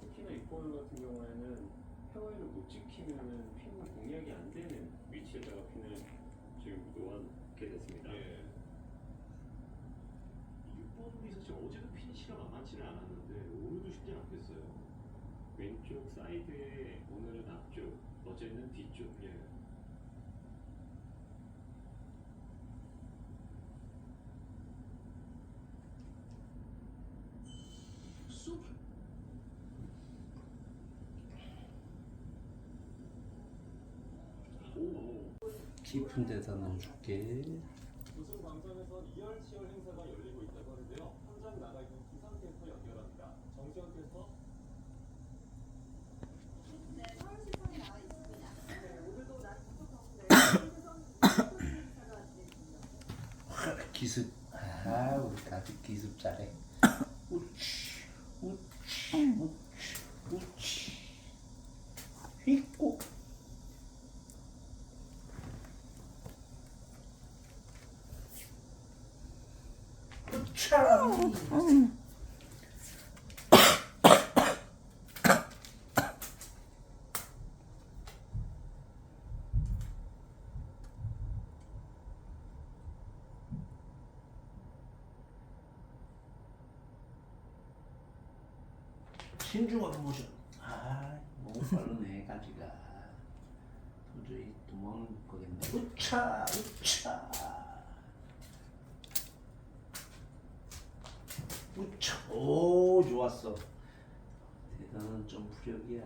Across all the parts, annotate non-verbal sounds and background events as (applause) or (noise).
특히나 이번 같은 경우에는 평화를 못 지키면은 핀 공략이 안 되는 위치에다가 핀을 지금 놓아놓게 됐습니다. 예. 6번 홀이 사실 어제도 피니시가 만만치는 않았는데 오늘도 쉽지 않겠어요. 왼쪽 사이드에 오늘은 앞쪽, 어제는 뒤쪽. 예. 쑥. 오. 깊은 데다 넣어줄게. 우승 광장에서 이열치열 행사가 열리고 있다고 하는데요. 현장 나가 있는 기상 캐스터 연결합니다. 정시현 캐스터. 네, 서울시청에 나와 있습니다. 네, 오늘도 날 부족하고 김세성 기사가 진행됩니다. (coughs) 기습. 아, 우리 아주 기습 잘해. 우치, 우치, 우치, 우치. 신중하게 모셔. 아, 너무 빠르네 가지가. 도저히 도망을 못 가겠네. 우차, 우차. 우차. 오, 좋았어. 대단한 점프력이야.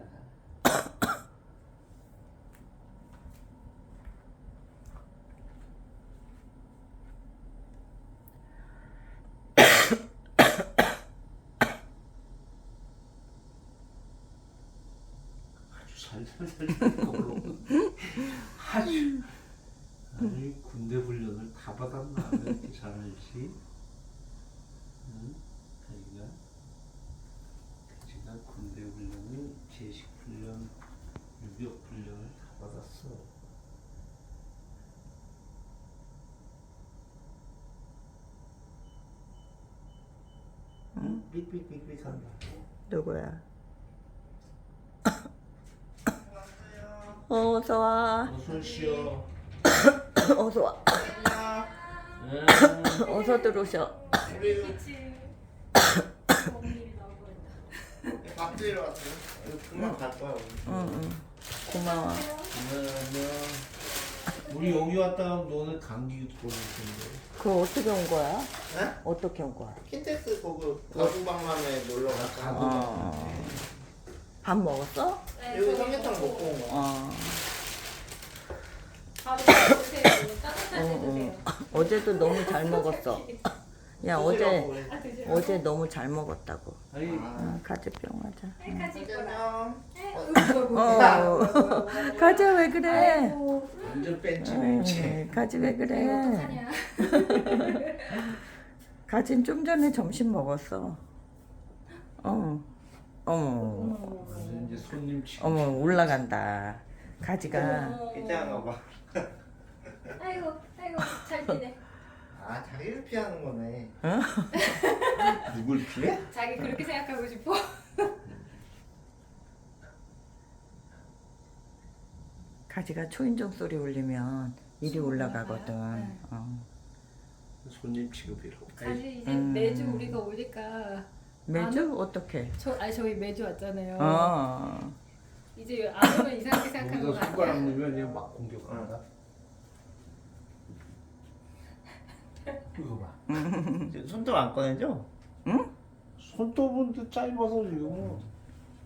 아주 살살살 걸로 아주 아주 군대 훈련을 다 받았나 왜 이렇게 잘할지 응? 가지가 가지가 군대 훈련을 제식 훈련 유격 훈련을 다 받았어 응? 삑삑삑삑 한다 누구야? 어, 어서 와. 어서 오시오 어서 와. 응. 어서 들어오셔. (coughs) 밥 드리러 왔어요. 금방 갈 거야. 오늘. 응, 응. 고마워. 안녕. 우리 여기 왔다 하면 너네 감기 들어올 텐데. 그거 어떻게 온 거야? 네? 어떻게 온 거야? 킨텍스 거기 가구박람회 놀러 갔다. 어. 밥 먹었어? 여기 삼계탕 먹고 온 거야. 어. 밥을 드세요. 따뜻하게 응, 드세요. 응. 어제도 너무 잘 먹었어. (laughs) 야, 어제, 드시라고. 아. 어제 너무 잘 먹었다고. 아니 아, 가지병 하자. 가지 안녕. 어. 가지 왜 그래? 완전 응. 가지 왜 그래? 어떡하냐. (laughs) 가진 좀 전에 점심 먹었어. 어. 어머. 완전 이제 손님 치고. 어머 올라간다. 가지가 괜찮아 봐. 아이고, 아이고, 잘 피네. (laughs) 아 자기를 피하는 거네. (laughs) 누굴 피해? 자기 그렇게 생각하고 싶어? (laughs) 가지가 초인종 소리 울리면 이리 올라가거든. 어. 손님 취급이라고. 가지 이제 음. 매주 우리가 오니까 매주 어떻게? 저 아니 저희 매주 왔잖아요. 어. 이제 안 오면 이상하게 생각하는 거 손가락 아니야? 넣으면 그냥 막 공격한다. 이거 봐. (laughs) 손톱 안 꺼내죠? 손톱은 짧아서 지금.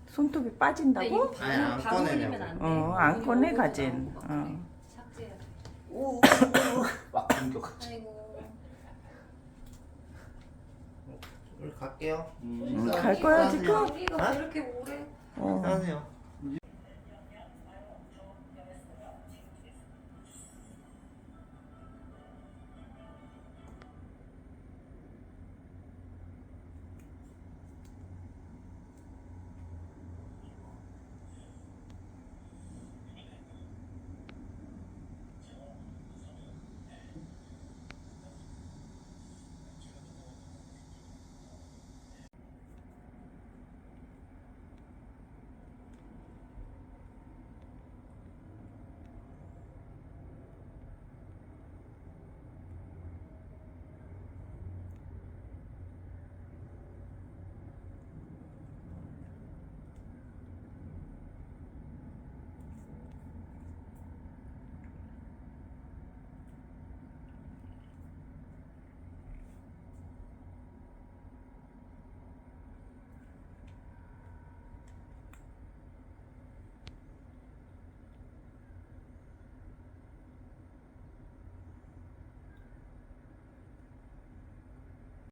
손톱이 근데 이거 빠진다고? 방, 아니, 안 꺼내냐고. 안 돼. 어, 안 꺼내, 가진. 어. 오, (laughs) 막 공격하지. 아이고. 우리 갈게요. 음. 응, 갈 거야 지금? 우리가 왜 이렇게 오래? 어. 안녕하세요.